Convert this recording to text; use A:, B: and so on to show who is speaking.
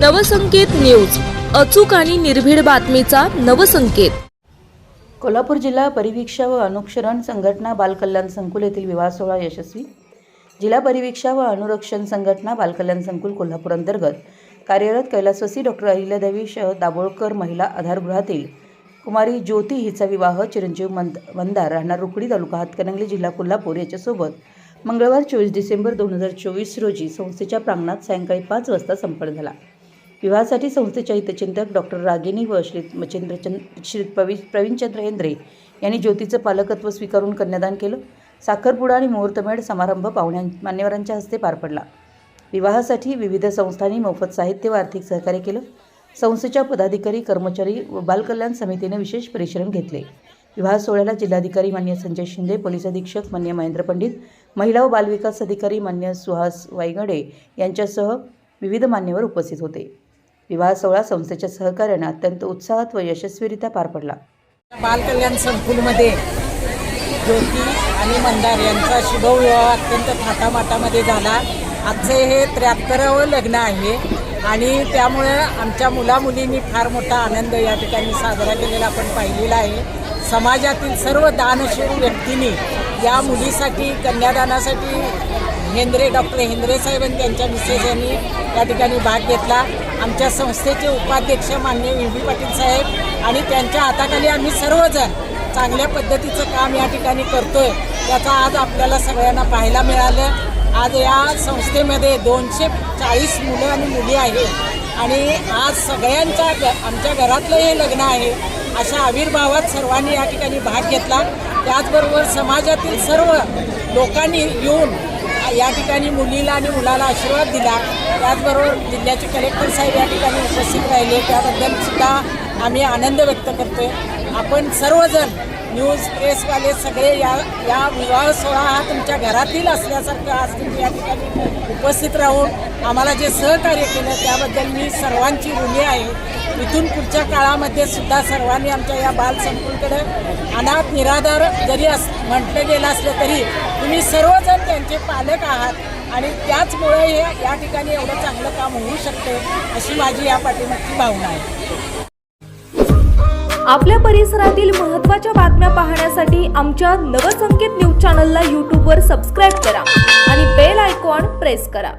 A: Navsanket news. अचूक आणि निर्भीड बातमीचा नवसंकेत.
B: कोल्हापूर जिल्हा परिवीक्षा व अनुक्षरण संघटना बालकल्याण संकुल येथील विवाह सोहळा यशस्वी. जिल्हा परिवीक्षा व अनुरक्षण संघटना बालकल्याण संकुल कोल्हापूर अंतर्गत कार्यरत कैलासवासी डॉक्टर अहिल्यादेवी श दाभोळकर महिला आधारगृहातील कुमारी ज्योती हिचा विवाह चिरंजीव मंद मंदार राहणार रुकडी तालुका हातकणंगले जिल्हा कोल्हापूर याच्यासोबत मंगळवार चोवीस डिसेंबर दोन हजार चोवीस रोजी संस्थेच्या प्रांगणात सायंकाळी पाच वाजता संपन्न झाला. विवाहासाठी संस्थेच्या हितचिंतक डॉक्टर रागिनी व श्री मच्छिंद्र श्री प्रवी प्रवीणचंद्र हेंद्रे यांनी ज्योतीचं पालकत्व स्वीकारून कन्यादान केलं. साखरपुडा आणि मुहूर्तमेढ समारंभ पाहुण्या मान्यवरांच्या हस्ते पार पडला. विवाहासाठी विविध संस्थांनी मोफत साहित्य व आर्थिक सहकार्य केलं. संस्थेच्या पदाधिकारी कर्मचारी व बालकल्याण समितीने विशेष परिश्रम घेतले. विवाह सोहळ्याला जिल्हाधिकारी मान्य संजय शिंदे पोलीस अधीक्षक मान्य महेंद्र पंडित महिला व बालविकास अधिकारी मान्य सुहास वायगडे यांच्यासह विविध मान्यवर उपस्थित होते. विवाह सोहळा संस्थेच्या सहकार्यानं अत्यंत उत्साहात व यशस्वीरित्या पार पडला.
C: बालकल्याण संकुलमध्ये ज्योती आणि मंदार यांचा शुभविवाह अत्यंत थाटामाटामध्ये झाला. आजचे हे त्र्याहत्तरावं लग्न आहे आणि त्यामुळं आमच्या मुलामुलींनी फार मोठा आनंद या ठिकाणी साजरा केलेला आपण पाहिलेला आहे. समाजातील सर्व दानशूर व्यक्तींनी या मुलीसाठी कन्यादानासाठी हेंद्रे डॉक्टर हेंद्रे साहेब आणि त्यांच्या मिसेस यांनी या ठिकाणी भाग घेतला. आमच्या संस्थेचे उपाध्यक्ष मान्य व्ही बी पाटील साहेब आणि त्यांच्या हाताखाली आम्ही सर्वजण चांगल्या पद्धतीचं काम या ठिकाणी करतोय. त्याचा आज आपल्याला सगळ्यांना पाहायला मिळालं. आज या संस्थेमध्ये दोनशे चाळीस मुलं आणि मुली आहेत आणि आज सगळ्यांच्या आमच्या घरातलं हे लग्न आहे. अशा आविर्भावात सर्वांनी या ठिकाणी भाग घेतला. त्याचबरोबर समाजातील सर्व लोकांनी येऊन या ठिकाणी मुलीला आणि मुलाला आशीर्वाद दिला. त्याचबरोबर जिल्ह्याचे कलेक्टर साहेब या ठिकाणी उपस्थित राहिले. त्याबद्दल सुद्धा आम्ही आनंद व्यक्त करतोय. आपण सर्वजण न्यूज प्रेसवाले सगळे या या विवाह सोहळा हा तुमच्या घरातील असल्यासारखं आज तुम्ही या ठिकाणी उपस्थित राहून आम्हाला जे सहकार्य केलं त्याबद्दल मी सर्वांची ऋणी आहे. इथून पुढच्या काळामध्ये सुद्धा सर्वांनी आमच्या या बालसंकुलकडे अनाथ निराधार जरी अस म्हटलं गेलं असलं तरी तुम्ही सर्वजण त्यांचे पालक आहात. आणि त्याचमुळे हे या ठिकाणी एवढं चांगलं काम होऊ शकते अशी माझी या पाठीमागची भावना आहे.
D: आपल्या परिसरातील महत्त्वाच्या बातम्या पाहण्यासाठी आमच्या नवसंकेत न्यूज चॅनलला यूट्यूबवर सबस्क्राईब करा आणि बेल आयकॉन प्रेस करा.